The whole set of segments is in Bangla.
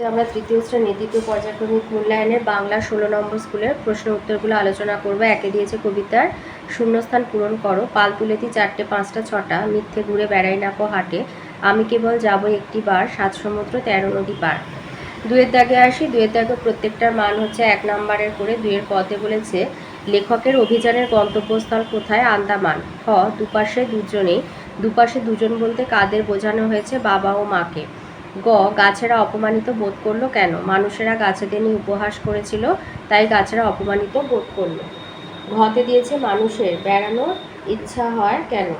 তো আমরা তৃতীয় শ্রেণির দ্বিতীয় পর্যায়ক্রমিক মূল্যায়নের বাংলা ষোলো নম্বর স্কুলের প্রশ্ন উত্তরগুলো আলোচনা করব। একে দিয়েছে কবিতার, শূন্যস্থান পূরণ করো পাল তুলেতি চারটে, পাঁচটা, ছটা, মিথ্যে ঘুরে বেড়াই নাকো হাটে, আমি কেবল যাব একটি বার, সাত সমুদ্র, তেরো নদী পার। দুয়ের দাগে আসি, দুয়ের দাগে প্রত্যেকটার মান হচ্ছে এক নম্বরের করে দুয়ের পথে বলেছে, লেখকের অভিযানের গন্তব্যস্থল কোথায়? আন্দামান। খ দুপাশে দুজনেই, দুপাশে দুজন বলতে কাদের বোঝানো হয়েছে, বাবা ও মাকে। গ, গাছেরা অপমানিত বোধ করল কেন? মানুষেরা গাছেদের নিয়ে উপহাস করেছিল, তাই গাছেরা অপমানিত বোধ করল। ঘতে দিয়েছে মানুষের বেড়ানোর ইচ্ছা হয় কেন?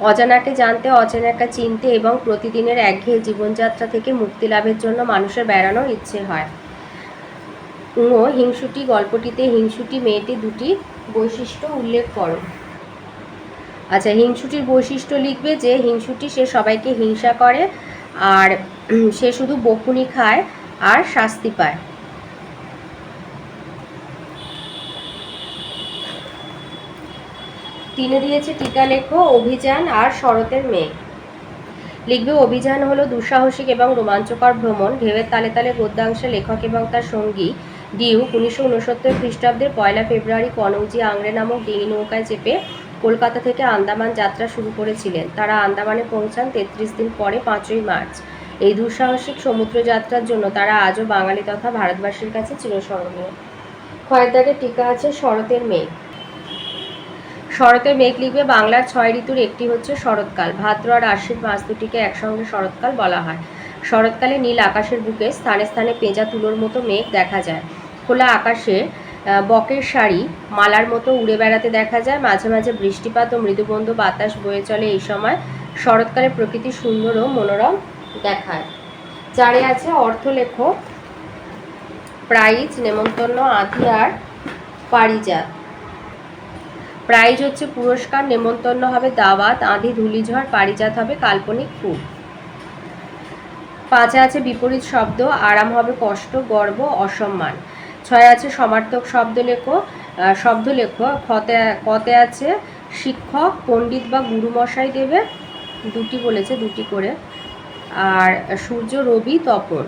অজানাকে জানতে, অচেনাকে চিনতে এবং প্রতিদিনের একঘেয়ে জীবনযাত্রা থেকে মুক্তি লাভের জন্য মানুষের বেড়ানোর ইচ্ছে হয়। ও হিংসুটি গল্পটিতে হিংসুটি মেয়েটি দুটি বৈশিষ্ট্য উল্লেখ করো। আচ্ছা হিংসুটির বৈশিষ্ট্য লিখবে যে হিংসুটি সে সবাইকে হিংসা করে আর সে শুধু বকুনি খায় আর শাস্তি পায়। তিনে দিয়েছে টিকা লেখো, অভিযান আর শরতের মেঘ। লিখবে, অভিযান হলো দুঃসাহসিক এবং রোমাঞ্চকর ভ্রমণ। ঢেউয়ের তালে তালে গদ্যাংশে লেখক এবং তার সঙ্গী ডিউ উনিশশো উনসত্তর খ্রিস্টাব্দের পয়লা ফেব্রুয়ারি কনৌজি আংরে নামক ডিঙি নৌকায় চেপে কলকাতা থেকে আন্দামান যাত্রা শুরু করেছিলেন। তারা আন্দামানে পৌঁছান তেত্রিশ দিন পরে, পাঁচই মার্চ। এই দুঃসাহসিক সমুদ্র যাত্রার জন্য তারা আজও বাঙালি তথা ভারতবাসীর কাছে চিরস্মরণীয়। খয়েরদাকে টিকা আছে শরতের মেঘ। শরতের মেঘ লিখবে বাংলার ছয় ঋতুর একটি হচ্ছে শরৎকাল। ভাদ্র আর আশ্বিন মাস দুটিকে একসঙ্গে শরৎকাল বলা হয়। শরৎকালে নীল আকাশের বুকে স্থানে স্থানে পেঁজা তুলোর মতো মেঘ দেখা যায়। খোলা আকাশে বকের শাড়ি, মালার মতো উড়ে বেড়াতে দেখা যায়, মাঝে মাঝে বৃষ্টিপাত ও মৃদুবন্ধ বাতাস বয়ে চলে এই সময় শরৎকালে প্রকৃতি সুন্দর ও মনোরম দেখায়। চারে আছে অর্থলেখ, প্রাইজ, নেমন্তন্ন, আধি আর পারিজাত। প্রাইজ হচ্ছে পুরস্কার, নেমন্তন্ন হবে দাওয়াত, আঁধি ধুলিঝড়, পারিজাত হবে কাল্পনিক ফুল। পাঁচে আছে বিপরীত শব্দ, আরাম হবে কষ্ট, গর্ব, অসম্মান। ছয় আছে, সমার্থক শব্দ লেখো শব্দ লেখো খতে কতে আছে, শিক্ষক, পণ্ডিত বা গুরুমশাই দেবে, দুটি বলেছে, দুটি করে। আর সূর্য, রবি, তপন।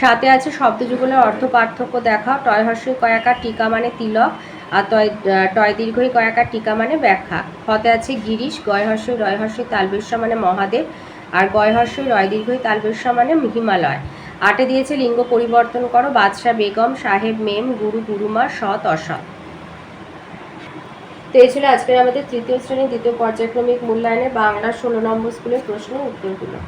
সাথে আছে, শব্দযুগলের অর্থ পার্থক্য দেখা টয় হর্ষই কয়াকার টিকা মানে তিলক, আর তয় টয় দীর্ঘই কয়াকার টিকা মানে ব্যাখ্যা। হতে আছে, গিরিশ, গয় হর্ষই রয় হর্ষই তালবেশ্বা মানে মহাদেব, আর গয় হর্ষই রয় দীর্ঘই তালবেশ্বা মানে হিমালয় আটে দিয়েছে লিঙ্গ পরিবর্তন করো, বাদশাহ বেগম, সাহেব মেম, গুরু গুরুমা, সৎ, অসৎ। তো এই ছিল আজকের আমাদের তৃতীয় শ্রেণির দ্বিতীয় পর্যায়ক্রমিক মূল্যায়নে বাংলা ষোলো নম্বর স্কুলের প্রশ্ন উত্তরগুলো।